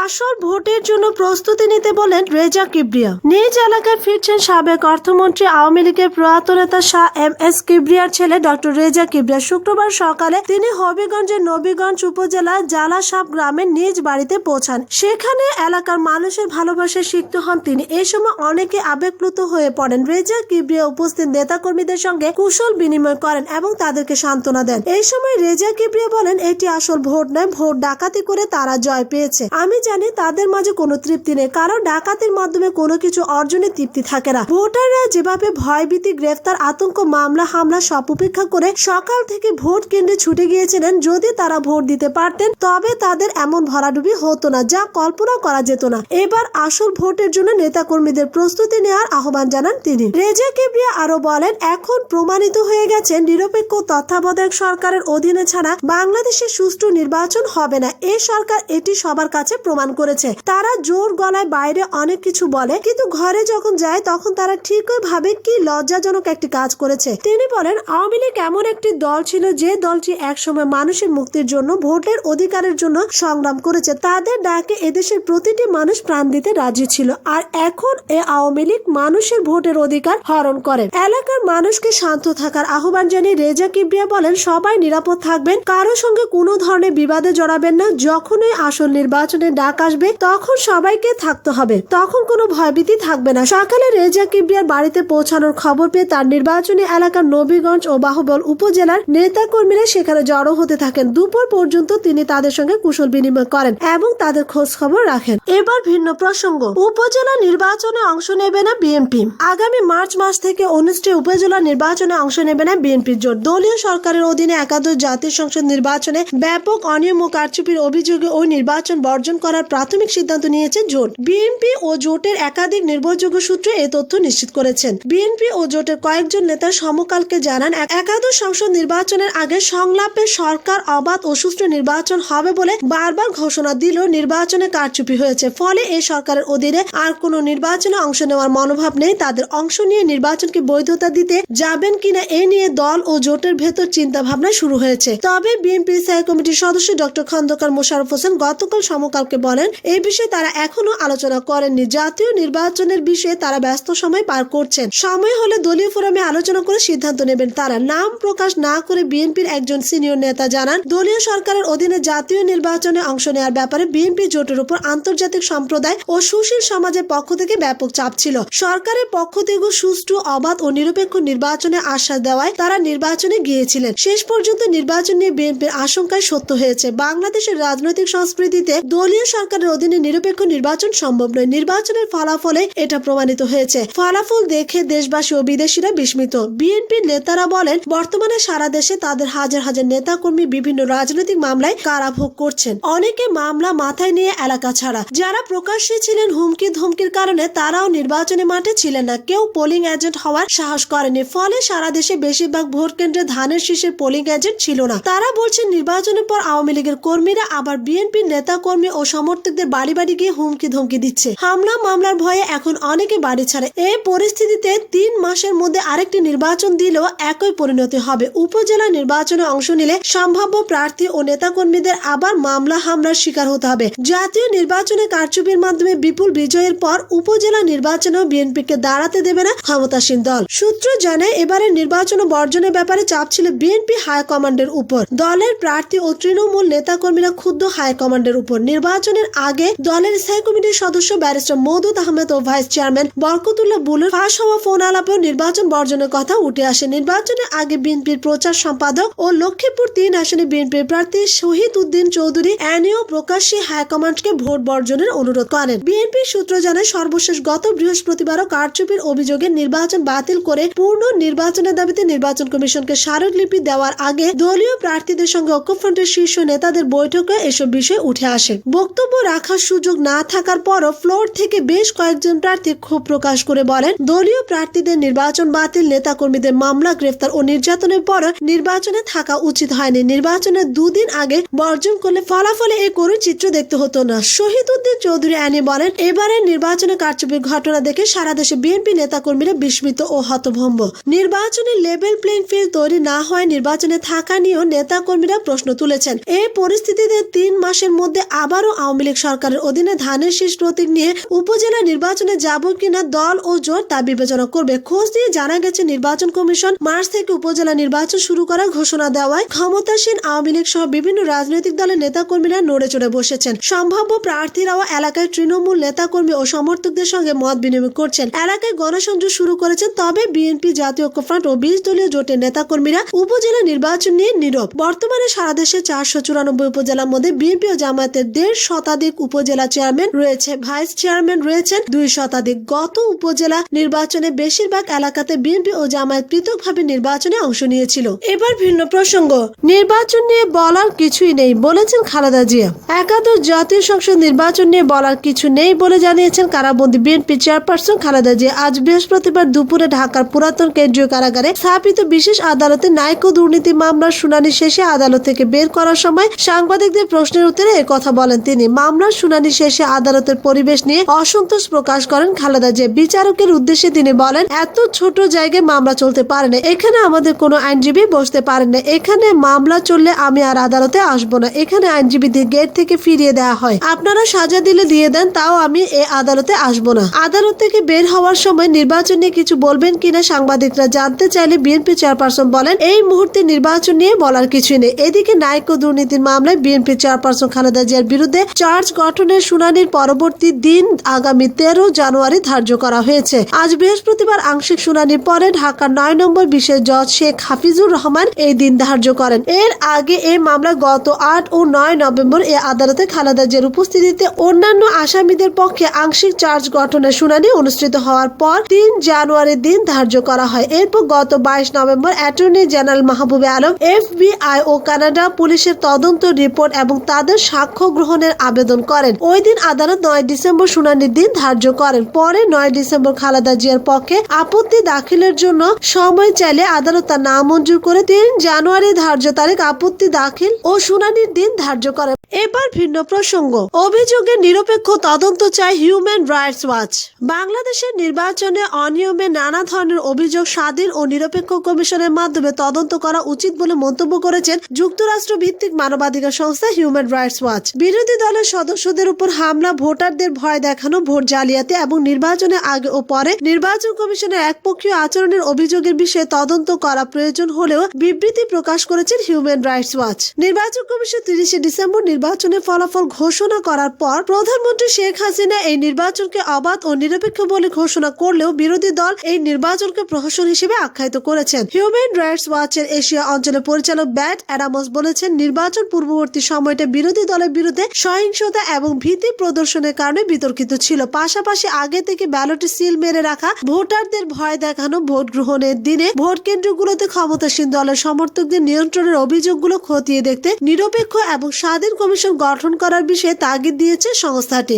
আসল ভোটের জন্য প্রস্তুতি নিতে বলেন রেজা কিবরিয়া। নিজ এলাকায় ফিরছেন সাবেক অর্থমন্ত্রী, আওয়ামী লীগের প্রয়াত নেতা শাহ এম এস কিবরিয়ার ছেলে ডক্টর রেজা কিবরিয়া। শুক্রবার সকালে তিনি হবিগঞ্জের নবীগঞ্জ উপজেলার জালাসাপ গ্রামের নিজ বাড়িতে পৌঁছান। সেখানে এলাকার মানুষের ভালোবাসা শিখতে হন তিনি। এই সময় অনেকে আবেগপ্লুত হয়ে পড়েন। রেজা কিবরিয়া উপস্থিত নেতাকর্মীদের সঙ্গে কুশল বিনিময় করেন এবং তাদেরকে সান্ত্বনা দেন। এই সময় রেজা কিবরিয়া বলেন, এটি আসল ভোট নয়, ভোট ডাকাতি করে তারা জয় পেয়েছে। আমি জানি তাদের মাঝে কোনো তৃপ্তি নেই, কারণ ডাকাতির মাধ্যমে কোনো কিছু অর্জনে তৃপ্তি থাকে না। ভোটাররা যেভাবে ভয়ভীতি, গ্রেফতার, আতঙ্ক, মামলা, হামলা সব উপেক্ষা করে সকাল থেকে ভোট কেন্দ্রে ছুটে গিয়েছিলেন। যদি তারা ভোট দিতে পারতেন, তবে তাদের এমন ভরাডুবি হতো না, যা কল্পনা করা যেত না। এবার আসল ভোটের জন্য নেতাকর্মীদের প্রস্তুতি নেওয়ার আহ্বান জানান তিনি। রেজা কিবরিয়া আরও বলেন, এখন প্রমাণিত হয়ে গেছে, নিরপেক্ষ তত্ত্বাবধায়ক সরকারের অধীনে ছাড়া বাংলাদেশে সুষ্ঠু নির্বাচন হবে না। এই সরকার এটি সবার কাছে প্রমাণ করেছে। তারা জোর গলায় বাইরে অনেক কিছু বলে, কিন্তু ঘরে যখন যায় তখন তারা ঠিকই ভাবে কি লজ্জাজনক একটি কাজ করেছে। তিনি বলেন, আওয়ামী লীগ এমন একটি দল ছিল যে দলটি একসময় মানুষের মুক্তির জন্য ভোটের অধিকারের জন্য সংগ্রাম করেছে। তাদের ডাকে এদেশের প্রতিটি মানুষ প্রাণ দিতে রাজি ছিল, আর এখন এ আওয়ামী লীগ মানুষের ভোটের অধিকার হরণ করেন এলাকার মানুষকে শান্ত থাকার আহ্বান জানিয়ে রেজা কিবরিয়া বলেন, সবাই নিরাপদ থাকবেন, কারও সঙ্গে কোনো ধরনের বিবাদে জড়াবেন না, যখনই আসল নির্বাচনের ডাক আসবে, তখন সবাইকে থাকতে হবে। তখন কোনো ভয়ভীতি থাকবে না। সকালে রেজা কিবরিয়ার বাড়িতে পৌঁছানোর খবর পেয়ে তার নির্বাচনী এলাকার নবীগঞ্জ ও বাহুবল উপজেলার নেতা কর্মীরা সেখানে জড়ো হতে থাকেন। দুপুর পর্যন্ত তিনি তাদের সঙ্গে কুশল বিনিময় করেন এবং তাদের খোঁজ খবর রাখেন। এবার ভিন্ন প্রসঙ্গ। উপজেলা নির্বাচনে অংশ নেবে না বিএনপি। আগামী মার্চ মাস থেকে অনুষ্ঠিত উপজেলা নির্বাচনে অংশ নেবে না বিএনপির জোট। দলীয় সরকারের অধীনে একাদশ জাতীয় সংসদ নির্বাচনে ব্যাপক অনিয়ম ও কারচুপির অভিযোগে ওই নির্বাচন বর্জন করার প্রাথমিক সিদ্ধান্ত নিয়েছে জোট। বিএনপি ও জোটের একাধিক নির্ভরযোগ্য সূত্রে এই তথ্য নিশ্চিত করেছেন। বিএনপি ও জোটের কয়েকজন নেতা সমকালকে জানান একাদশ সংসদ নির্বাচনের আগে সংলাপে সরকার অবাধ ও সুষ্ঠু নির্বাচন হবে বলে বারবার ঘোষণা দিলেও নির্বাচনে কারচুপি হয়েছে। ফলে এই সরকারের অধীনে আর কোনো নির্বাচনে অংশ নেওয়ার মনোভাব নেই। তাদের অংশ নিয়ে নির্বাচনকে বৈধতা দিতে যাবেন কিনা এ নিয়ে দল ও জোটের ভেতর চিন্তা ভাবনা শুরু হয়েছে। তবে বিএনপি স্থায়ী কমিটির সদস্য ডক্টর খন্দকার মোশারফ হোসেন গতকাল সমকালকে বলেন এই বিষয়ে তারা এখনও আলোচনা করেননি। জাতীয় নির্বাচনের বিষয়ে তারা ব্যস্ত সময় পার করছেন। সময় হলে দলীয় ফোরামে আলোচনা করে সিদ্ধান্ত নেবেন তারা। নাম প্রকাশ না করে বিএনপির একজন সিনিয়র নেতা জানান, দলীয় সরকারের অধীনে জাতীয় নির্বাচনে অংশ নেওয়ার ব্যাপারে বিএনপি জোটের উপর আন্তর্জাতিক সম্প্রদায় ও সুশীল সমাজের পক্ষ থেকে ব্যাপক চাপ ছিল। সরকারের পক্ষ থেকে সুষ্ঠু, অবাধ ও নিরপেক্ষ নির্বাচনে আশ্বাস দেওয়ায় তারা নির্বাচনে গিয়েছিলেন। শেষ পর্যন্ত নির্বাচন নিয়ে বিএনপির আশঙ্কায় সত্য হয়েছে। বাংলাদেশের রাজনৈতিক সংস্কৃতিতে দলীয় সরকারের অধীনে নিরপেক্ষ নির্বাচন সম্ভব নয়। নির্বাচনের ফলাফলে এটা প্রমাণিত হয়েছে। ফলাফল দেখে দেশবাসী ও বিদেশিরা বিস্মিত। বিএনপির নেতারা বলেন, বর্তমানে সারা দেশে তাদের হাজার হাজার নেতাকর্মী বিভিন্ন রাজনৈতিক মামলায় কারাভোগ করছেন। অনেকে মামলা মাথায় নিয়ে এলাকা ছাড়া। যারা প্রকাশ্যে ছিলেন হুমকি ধমকির কারণে, তারাও নির্বাচনী মাঠে ছিলেন না। কেউ পোলিং এজেন্ট হওয়ার সাহস করেনি। ফলে সারা দেশে বেশিরভাগ ভোট কেন্দ্রে ধানের শীষের পোলিং এজেন্ট ছিল না। তারা বলছেন, নির্বাচনের পর আওয়ামী লীগের কর্মীরা, আবার বিএনপির নেতা কর্মী ও সমর্থকদের বাড়ি বাড়ি গিয়ে হুমকি ধমকি দিচ্ছে। হামলা মামলার ভয়ে এখন অনেকে বাড়ি ছাড়ে। এই পরিস্থিতিতে তিন মাসের মধ্যে আরেকটি নির্বাচন দিলেও একই পরিণতি হবে। উপজেলা নির্বাচনে অংশ নিলে সম্ভাব্য প্রার্থী ও নেতাকর্মীদের আবার মামলা হামলার শিকার হতে হবে। জাতীয় নির্বাচনে কারচুপির মাধ্যমে বিপুল বিজয়ের পর উপজেলা নির্বাচনেও বিএনপিকে দাঁড়াতে দেবে না ক্ষমতাসীন দল। সূত্র জানায়, এবারের নির্বাচন বর্জনের ব্যাপারে চাপ ছিল বিএনপি হাইকমান্ডের উপর। দলের প্রার্থী ও তৃণমূল নেতাকর্মীরা ক্ষুব্ধ হাইকমান্ডের উপর। নির্বাচনের আগে দলের স্থায়ী কমিটির সদস্য ব্যারিস্টার মৌদুদ আহমেদ ও ভাইস চেয়ারম্যান বরকতুল্লাহ বুলুর ফাঁস হওয়া ফোন আলাপেও নির্বাচন বর্জনের কথা উঠে আসে। নির্বাচনের আগে বিএনপির প্রচার সম্পাদক ও লক্ষ্মীপুর তিন আসনে বিএনপির প্রার্থী শহীদ উদ্দিন চৌধুরী অ্যানিও প্রকাশ্যে হাইকমান্ডকে ভোট বর্জনের অনুরোধ করেন। বিএনপির সূত্র জানায়, সর্বশেষ গত বৃহস্পতিবারও কারচুপির অভিযোগে নির্বাচন বাতিল করে পূর্ণ নির্বাচনের দাবিতে নির্বাচন কমিশনকে স্মারকলিপি দেওয়ার আগে দলীয় প্রার্থীদের সঙ্গে ঐক্যফ্রন্টের শীর্ষ নেতাদের বৈঠকে এসব বিষয় উঠে আসে। বক্তব্য রাখার সুযোগ না থাকার পরও ফ্লোর থেকে বেশ কয়েকজন প্রার্থী ক্ষোভ প্রকাশ করে বলেন, দলীয় প্রার্থীদের নির্বাচন বাতিল, নেতাকর্মীদের মামলা, গ্রেফতার ও নির্যাতনের পর নির্বাচনে থাকা উচিত হয়নি। নির্বাচনের দুদিন আগে বর্জন করলে ফলাফলে এই করুণ চিত্র দেখতে হতো না। শহীদ উদ্দিন চৌধুরী আনি বলেন, এবারের নির্বাচনে কারচুপির ঘটনা দেখে সারা দেশে বিএনপি নেতাকর্মীরা বিস্মিত ও হতভম্ব। নির্বাচনে লেভেল প্লেইং ফিল্ড তৈরি না হয় নির্বাচনে থাকা নিয়েও নেতাকর্মীরা প্রশ্ন তুলেছেন। এই পরিস্থিতিতে তিন মাসের মধ্যে আবারও আওয়ামী লীগ সরকারের অধীনে ধানের শীষ প্রতীক নিয়ে উপজেলা নির্বাচনে যাব কিনা দল ও জোট তা বিবেচনা করবে। খোঁজ দিয়ে জানা গেছে, নির্বাচন কমিশন মার্চ থেকে উপজেলা নির্বাচন শুরু করার ঘোষণা দেওয়ায় ক্ষমতাসীন আওয়ামী লীগ সহ বিভিন্ন রাজনৈতিক দলের নেতাকর্মীরা নড়ে চড়ে বসেছেন। সম্ভাব্য প্রার্থীরাও এলাকায় তৃণমূল নেতাকর্মী ও সমর্থকদের সঙ্গে মত বিনিময় করছেন। এলাকায় গণসংযোগ শুরু করেছেন, তবে বিএনপি জাতীয় ঐক্যফ্রন্ট ও বিশ দলীয় জোটের নেতাকর্মীরা উপজেলা নির্বাচন নিয়ে নীরব। বর্তমানে সারা দেশে চারশো চুরানব্বই উপজেলার মধ্যে বিএনপি ও জামায়াতের দেড় শতাধিক উপজেলা চেয়ারম্যান রয়েছে। ভাইস চেয়ারম্যান রয়েছেন দুই শতাধিক। গত উপজেলা নির্বাচনে বেশিরভাগ এলাকাতে বিএনপি ও জামায়াত পৃথকভাবে নির্বাচনে অংশ নিয়েছিল। এবার ভিন্ন প্রসঙ্গ। নির্বাচন নিয়ে বলার কিছুই নেই বলেছেন খালেদা জিয়া। একাদশ জাতীয় সংসদ নির্বাচন নিয়ে বলার কিছু নেই বলে জানিয়েছেন কারাবন্দী বিএনপি চেয়ারপারসন খালেদা জিয়া। আজ বৃহস্পতিবার দুপুরে ঢাকার পুরাতন কেন্দ্রীয় কারাগারে স্থাপিত বিশেষ আদালতে নাইকো দুর্নীতি মামলার শুনানি শেষে আদালত থেকে বের করার সময় সাংবাদিকদের প্রশ্নের উত্তরে কথা বলেন তিনি। মামলার শুনানি শেষে আদালতের পরিবেশ নিয়ে অসন্তোষ প্রকাশ করেন খালেদা। জিয়া বিচারকের উদ্দেশ্যে তিনি বলেন, এত ছোট জায়গায় মামলা চলতে পারে না। এখানে আমাদের কোনো আইনজীবী বসতে পারেন না। এখানে মামলা চললে আমি আর আদালতে আসব না। এখানে আইনজীবীদের গেট থেকে ফিরিয়ে দেওয়া হয়। আপনারা সাজা দিলে দিয়ে দেন, তাও আমি এ আদালতে আসব না। আদালত থেকে বের হওয়ার সময় নির্বাচন নিয়ে কিছু বলবেন কিনা সাংবাদিকরা জানতে চাইলে বিএনপি চেয়ারপারসন বলেন, এই মুহূর্তে নির্বাচন নিয়ে বলার কিছুই নেই। এদিকে নায়ক দুর্নীতির মামলায় বিএনপি চেয়ারপারসন খালেদা জিয়ার বিরুদ্ধে চার্জ গঠনের শুনানির পরবর্তী দিন আগামী তেরো জানুয়ারি ধার্য করা হয়েছে। আজ বৃহস্পতিবার আংশিক শুনানির পরে ঢাকার নয় নম্বর বিশেষ জজ শেখ হাফিজুর রহমান এই দিন ধার্য করেন। এর আগে এই মামলা গত আট ও নয় নভেম্বর এ আদালতে খালেদা জিয়ার উপস্থিতিতে অন্যান্য আসামিদের পক্ষে আংশিক চার্জ গঠনের শুনানি অনুষ্ঠিত হওয়ার পর তিন জানুয়ারি দিন ধার্য করা হয়। এরপর গত বাইশ November attorney general Mahbubey Alam, FBI ও কানাডা পুলিশের তদন্ত রিপোর্ট এবং তাদের সাক্ষ্য গ্রহণের আবেদন করেন। ওই দিন আদালত নয় ডিসেম্বর শুনানির দিন ধার্য করেন। পরে নয় ডিসেম্বর খালেদা জিয়ার পক্ষে আপত্তি দাখিলের জন্য সময় চাইলে আদালত তা নামঞ্জুর করে তিন জানুয়ারি ধার্য তারিখ আপত্তি দাখিল ও শুনানির দিন ধার্য করে এবার ভিন্ন প্রসঙ্গ। অভিযোগের নিরপেক্ষ তদন্ত চায় হিউম্যান রাইটস ওয়াচ। বাংলাদেশের নির্বাচনে অনিয়মে নানা ধরনের অভিযোগ স্বাধীন ও নিরপেক্ষ কমিশনের মাধ্যমে তদন্ত করা উচিত বলে মন্তব্য করেছেন যুক্তরাষ্ট্র ভিত্তিক মানবাধিকার সংস্থা হিউম্যান রাইটস ওয়াচ। বিরোধী দলের সদস্যদের উপর হামলা, ভোটারদের ভয় দেখানো, ভোট জালিয়াতি এবং নির্বাচনের আগে ও পরে নির্বাচন কমিশনের একপক্ষীয় আচরণের অভিযোগের বিষয়ে তদন্ত করা প্রয়োজন হলেও বিবৃতি প্রকাশ করেছেন হিউম্যান রাইটস ওয়াচ। নির্বাচন কমিশন তিরিশে ডিসেম্বর নির্বাচনের ফলাফল ঘোষণা করার পর প্রধানমন্ত্রী শেখ হাসিনা এই নির্বাচনকে অবাধ ও নিরপেক্ষ বলে ঘোষণা করলেও বিরোধী দল এই নির্বাচনকে প্রহসন হিসেবে আখ্যায়িত করেছেন। হিউম্যান রাইটস ওয়াচের এশিয়া অঞ্চলের পরিচালক ব্যাট অ্যাডামস বলেছেন, নির্বাচন পূর্ববর্তী সময়টা বিরোধী দলের বিরুদ্ধে সহিংসতা এবং ভীতি প্রদর্শনের কারণে বিতর্কিত ছিল। পাশাপাশি আগে থেকে ব্যালটে সিল মেরে রাখা, ভোটারদের ভয় দেখানো ভোট গ্রহণের দিনে ভোট কেন্দ্রগুলোতে ক্ষমতাসীন দলের সমর্থকদের নিয়ন্ত্রণের অভিযোগগুলো খতিয়ে দেখতে নিরপেক্ষ এবং স্বাধীন কমিশন গঠন করার বিষয়ে তাগিদ দিয়েছে সংস্থাটি।